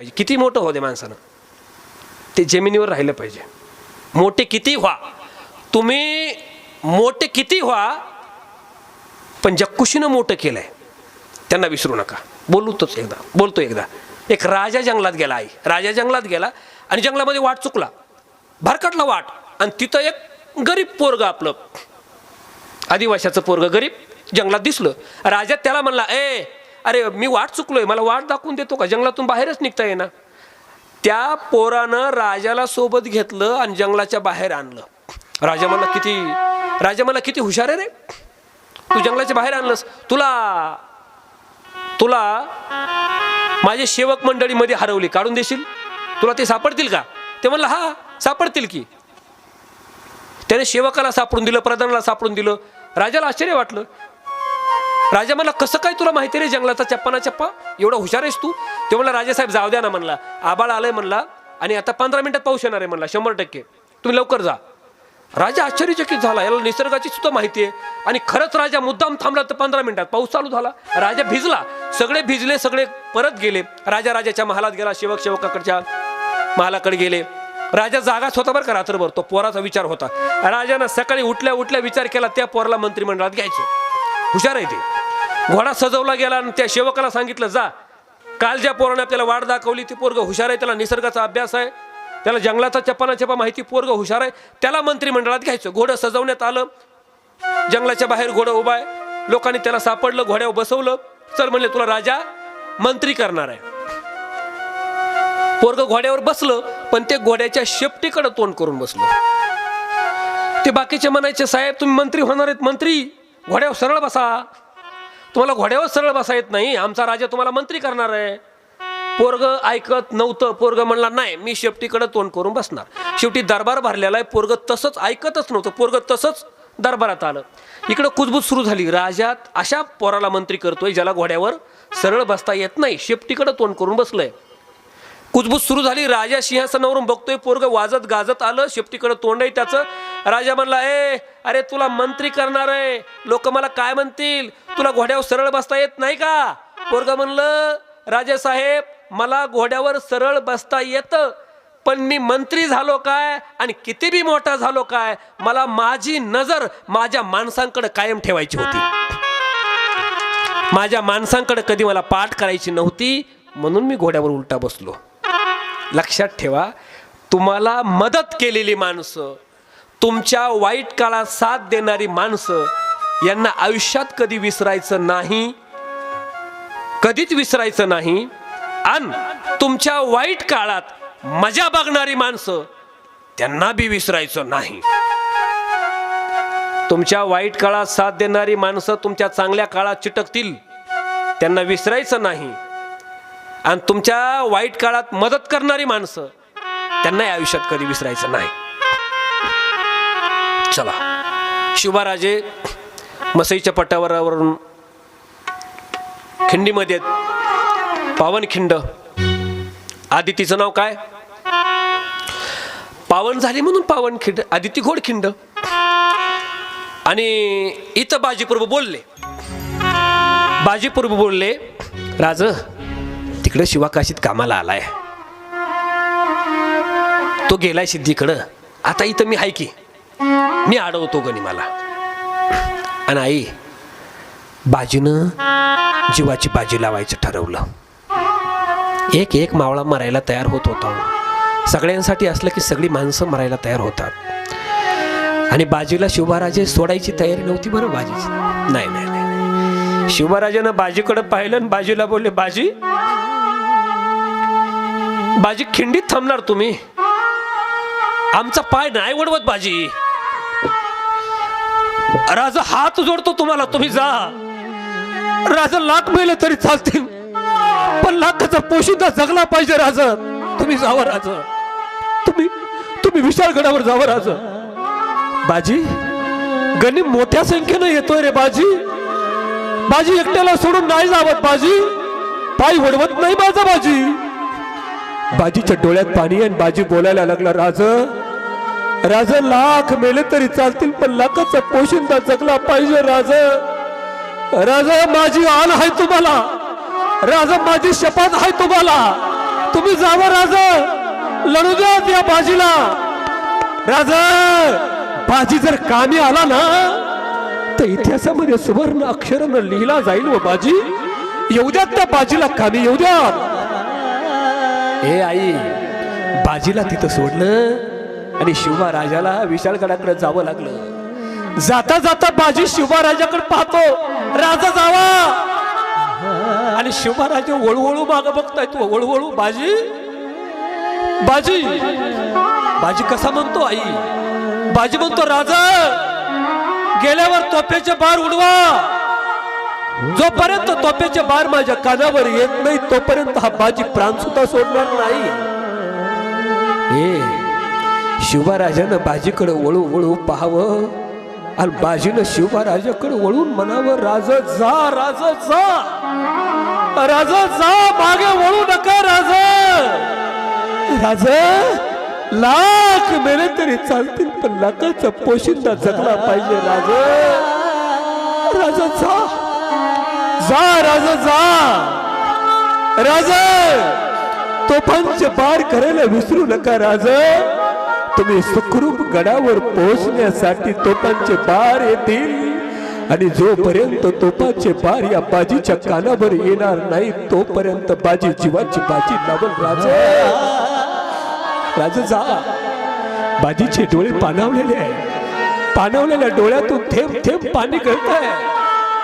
पाहिजे. किती मोठं हो दे माणसानं. ते जमिनीवर राहिलं पाहिजे. मोठे किती व्हा. तुम्ही मोठे किती व्हा पण जक्कुशीनं मोठं केलंय. त्यांना विसरू नका. बोलूतोच एकदा. बोलतो एकदा. एक राजा जंगलात गेला आई. राजा जंगलात गेला आणि जंगलामध्ये वाट चुकला. भरकटला वाट. आणि तिथं एक गरीब पोरग आपलं आदिवासाचं पोरग गरीब जंगलात दिसलं. राजा त्याला म्हणला ए अरे मी वाट चुकलोय मला वाट दाखवून देतो का? जंगलातून बाहेरच निघता येईना. त्या पोरानं राजाला सोबत घेतलं आणि जंगलाच्या बाहेर आणलं. राजा मला किती राजा मला किती हुशार आहे रे. तू जंगलाच्या बाहेर आणलंस. तुला तुला माझे सेवक मंडळीमध्ये हरवली. काढून देशील? तुला ते सापडतील का? ते म्हणलं हा सापडतील की. त्याने सेवकाला सापडून दिलं प्रधानाला सापडून दिलं. राजाला आश्चर्य वाटलं. राजा मला कसं काय तुला माहिती रे जंगलाचा चप्पा ना चप्पा? एवढा हुशार आहेस तू? ते म्हणला राजासाहेब जाऊ द्या ना म्हणला. आबाळ आलंय म्हणला आणि आता पंधरा मिनिटात पाऊस येणार आहे म्हणला शंभर टक्के. तुम्ही लवकर जा. राजा आश्चर्यचकित झाला याला निसर्गाची सुद्धा माहिती आहे. आणि खरंच राजा मुद्दाम थांबला तर पंधरा मिनिटात. पाऊस चालू झाला. राजा भिजला. सगळे भिजले सगळे परत गेले. राजा राजाच्या महालात गेला शेवक शेवकाकडच्या महालाकडे गेले. राजा जागाच होता बरं का रात्रभर. तो पोराचा विचार होता. राजानं सकाळी उठल्या उठल्या विचार केला त्या पोराला मंत्रिमंडळात घ्यायचं. हुशार आहे ते. घोडा सजवला गेला आणि त्या सेवकाला सांगितलं जा. काल ज्या पोराने आपल्याला वाट दाखवली ती पोरग हुशार आहे त्याला निसर्गाचा अभ्यास आहे त्याला जंगलाचा चपाना चप्पा माहिती पोरग हुशार आहे त्याला मंत्रिमंडळात घ्यायचं घोडं सजवण्यात आलं. जंगलाच्या बाहेर घोडं उभा आहे लोकांनी त्याला सापडलं घोड्यावर बसवलं. चल म्हणले तुला राजा मंत्री करणार आहे. पोरग घोड्यावर बसलं पण ते घोड्याच्या शेपटीकडे तोंड करून बसलं. ते बाकीचे म्हणायचे साहेब तुम्ही मंत्री होणार आहेत मंत्री. घोड्यावर सरळ बसा. तुम्हाला घोड्यावर सरळ बसा येत नाही. आमचा राजा तुम्हाला मंत्री करणार आहे. पोरग ऐकत नव्हतं पोरग म्हणला नाही मी शेवटीकडे तोंड करून बसणार. शेवटी दरबार भरलेला आहे पोरग तसंच ऐकतच नव्हतं पोरग तसंच दरबारात आलं. इकडं कुजबूज सुरू झाली. राजात अशा पोराला मंत्री करतोय ज्याला घोड्यावर सरळ बसता येत नाही शेपटीकडे तोंड करून बसलंय. कुजबूज सुरू झाली. राजा सिंहासनावरून बघतोय पोरग वाजत गाजत आलं शेपटीकडे तोंड आहे त्याचं राजा म्हणला ए अरे तुला मंत्री करणार आहे. लोक मला काय म्हणतील? तुला घोड्यावर सरळ बसता येत नाही का? पोरग म्हणलं राजा साहेब मला घोड्यावर सरळ बसता येतं पण मी मंत्री झालो काय? आणि किती बी मोठा झालो काय? मला माझी नजर माझ्या माणसांकडे कायम ठेवायची होती. माझ्या माणसांकडे कधी मला पाठ करायची नव्हती म्हणून मी घोड्यावर उलटा बसलो. लक्षात ठेवा तुम्हाला मदत केलेली माणसं तुमच्या वाईट काळात साथ देणारी माणसं यांना आयुष्यात कधी विसरायचं नाही? कधीच विसरायचं नाही. आणि तुमच्या वाईट काळात मजा बघणारी माणसं त्यांना बी विसरायचं नाही. तुमच्या वाईट काळात साथ देणारी माणसं तुमच्या चांगल्या काळात चिटकतील. त्यांना विसरायचं नाही. आणि तुमच्या वाईट काळात मदत करणारी माणसं त्यांना आयुष्यात कधी विसरायचं नाही. चला. शिवराजे मसईच्या पट्टावरावरून खिंडीमध्ये पावनखिंड आदितीचं नाव काय? पावन झाली म्हणून पावनखिंड आदिती घोडखिंड आणि इथं बाजीप्रभू बोलले. बाजीप्रभू बोलले राज तिकडे शिवाकाशीत कामाला आलाय. तो गेलाय सिद्धीकडं. आता इथं मी हाय की. मी अडवतो गणी मला आणि आई बाजीनं जीवाची बाजी लावायचं ठरवलं. एक एक मावळा मरायला तयार होत होता. सगळ्यांसाठी असलं की सगळी माणसं मरायला तयार होतात. आणि बाजीला शिवबाराजे सोडायची तयारी नव्हती बरं बाजीची? नाही नाही नाही. नाही. बाजीकडे पाहिलं आणि बाजीला बोलले बाजी बाजी खिंडीत थांबणार तुम्ही. आमचा पाय नाही वडवत बाजी. राजा हात जोडतो तुम्हाला तुम्ही जा. राजा लाख मिळले तरी चालतील पण लाखाचा पोशिंदा जगला पाहिजे राजा. तुम्ही जावं राजा. तुम्ही तुम्ही विशाळगडावर जावं राजा. बाजी गणी मोठ्या संख्येनं येतोय रे बाजी. बाजी एकट्याला सोडून नाही जावत बाजी. पाय वडवत नाही माझा बाजी. बाजीच्या डोळ्यात पाणी आणि बाजी बोलायला लागला राज. राजा लाख मेले तरी चालतील पण लाखाचा पोशिंदा जगला पाहिजे राजा. राजा माझी आण आहे तुम्हाला. राजा माझी शपथ आहे तुम्हाला. तुम्ही जावं राजा. लढू द्या त्या बाजीला. राजा बाजी जर कामी आला ना तर इतिहासामध्ये सुवर्ण अक्षरानं लिहिला जाईल व बाजी. येऊ द्यात त्या बाजीला कामी येऊ द्या. हे आई बाजीला तिथं सोडलं आणि शिवबा राजाला विशाळगडाकडे जावं लागलं. जाता जाता बाजी शिवमहाराजाकडे पाहतो राजा जावा. आणि शिवबा वळूवळू माग बघताय तू वळूवळू बाजी. बाजी बाजी कसा म्हणतो आई? बाजी म्हणतो राजा गेल्यावर तोप्याचे बार उडवा. जोपर्यंत तोप्याचे बार माझ्या कानावर येत नाही तोपर्यंत हा बाजी प्राण सुद्धा सोडणार नाही. शिवराजानं बाजीकडं वळू वळू पाहावं. आणि बाजीनं शिवराजाकडे वळून म्हणावं राज जा राज जा. राज जा मागे वळू नका राज. राज लाख मेले तरी चालतील पण लाखाचा पोशिंदा जगला पाहिजे राज. राजा जा. जा राजा जा. राजा तोफांचे पार करायला विसरू नका राज. तुम्ही सुखरूप गडावर पोहोचण्यासाठी तोपांचे पार येतील. आणि जोपर्यंत तोपाचे पार या बाजीच्या कानावर येणार नाही तोपर्यंत बाजी जीवाची बाजी लावल राजा. राजा जा. बाजीचे डोळे पाणावलेले आहे. पाणावलेल्या डोळ्यातून थेंब थेंब पाणी गळत आहे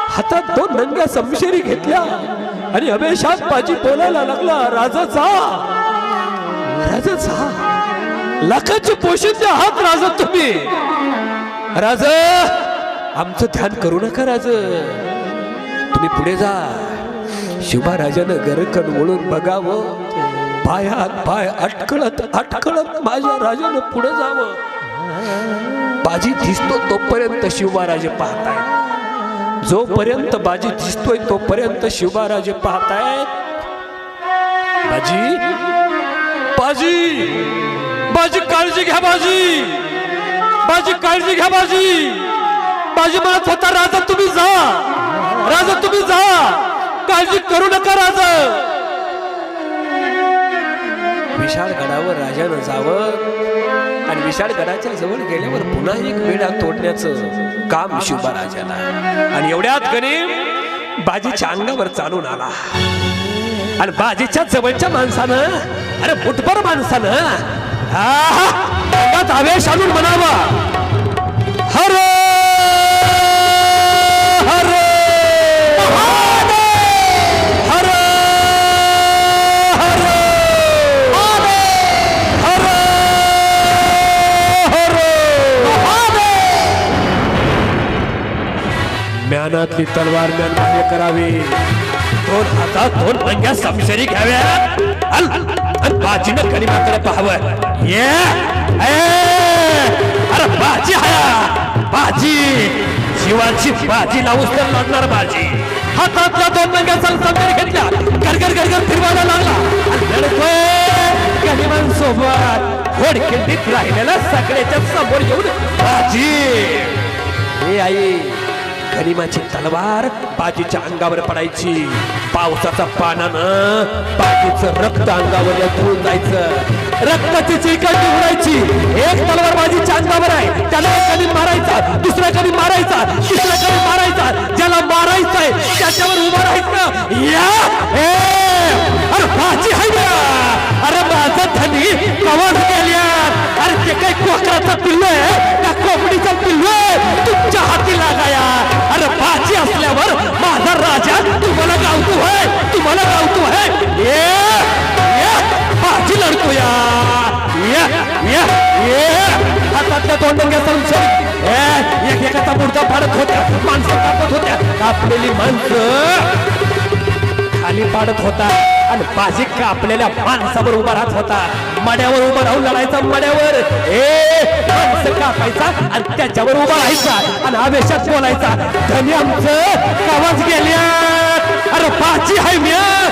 हातात दोन नंग्या समशेरी घेतल्या. आणि हमेशात बाजी बोलायला लागला राजा जा. राजा जा. लाखाचे पोषण आहात हात राजा तुम्ही. राजा आमचं ध्यान करू नका राज. तुम्ही पुढे जा. शिवा राजानं गरकन वळून बघावं. पायात पाय अटकळत अटकळत माझ्या राजानं पुढे जावं. बाजी दिसतो तोपर्यंत शिवबाराजे पाहतायत. जोपर्यंत बाजी दिसतोय तोपर्यंत शिवबाराजे पाहतायत. बाजी बाजी! बाजी काळजी घ्या बाजी. बाजी काळजी घ्या बाजी. बाजी म्हणत होता राजा तुम्ही जा. राजा तुम्ही जा. काळजी करू नका राजा. विशाळगडावर राजानं जावं आणि विशाळ गडाच्या जवळ गेल्यावर पुन्हा एक वेळा तोडण्याचं काम शिवबा राजाला. आणि एवढ्यात गणे बाजीच्या अंगावर चालून आला. आणि बाजीच्या जवळच्या माणसानं अरे मुठभर माणसानं अंगात आवेश आणून म्हणावा. हर! हरे! हरे! हरे! हरे! हरे! म्यानातली तलवार म्यान मान्य करावी. दोन हातात दोन पंग्या समशेरी घ्याव्या. अल अल बाजीनं गणिमाकडे पाहावं. ये ए, अरे बाजी हया बाजी. शिवाची बाजी लावूस तर लढणार बाजी. हातातल्या दोन पंग्या समशेरी घेतल्या. गरगर गरगर फिरवायला लागला. आणि लढतोय गणिमांसोबत घोडखिंडीत राहिलेला सगळ्याच्या समोर येऊन बाजी. हे आई. गनिमाची तलवार बाजीच्या अंगावर पडायची. पावसाचा पानानं बाजीचं रक्त अंगावर धुवून जायचं. रक्ताची चिकट निघायची एक तलवार बाजीच्या अंगावर आहे. त्याला कधी मारायचा दुसऱ्या कधी मारायचा तिसऱ्या कधी मारायचा. ज्याला मारायचंय त्याच्यावर उभा राहायचं. या! अरे बाजी हाय अरे माझं धनी कवच गेल्या अरे ते काही कोकराचा पिल्लू आहे. त्या तोंडंग्या संशय ए एक एकाचा होत्या. माणसं कापत होत्या. कापलेली माणसं. खाली पाडत होता. आणि बाजी कापलेल्या माणसावर उभा राहत होता. मड्यावर उभा राहून लढायचा मड्यावर. ए माणसं कापायचा आणि त्याच्यावर उभा राहायचा आणि आवेशात बोलायचा. धनी आमचं कावाच गेल्या. अरे बाजी हाय म्या.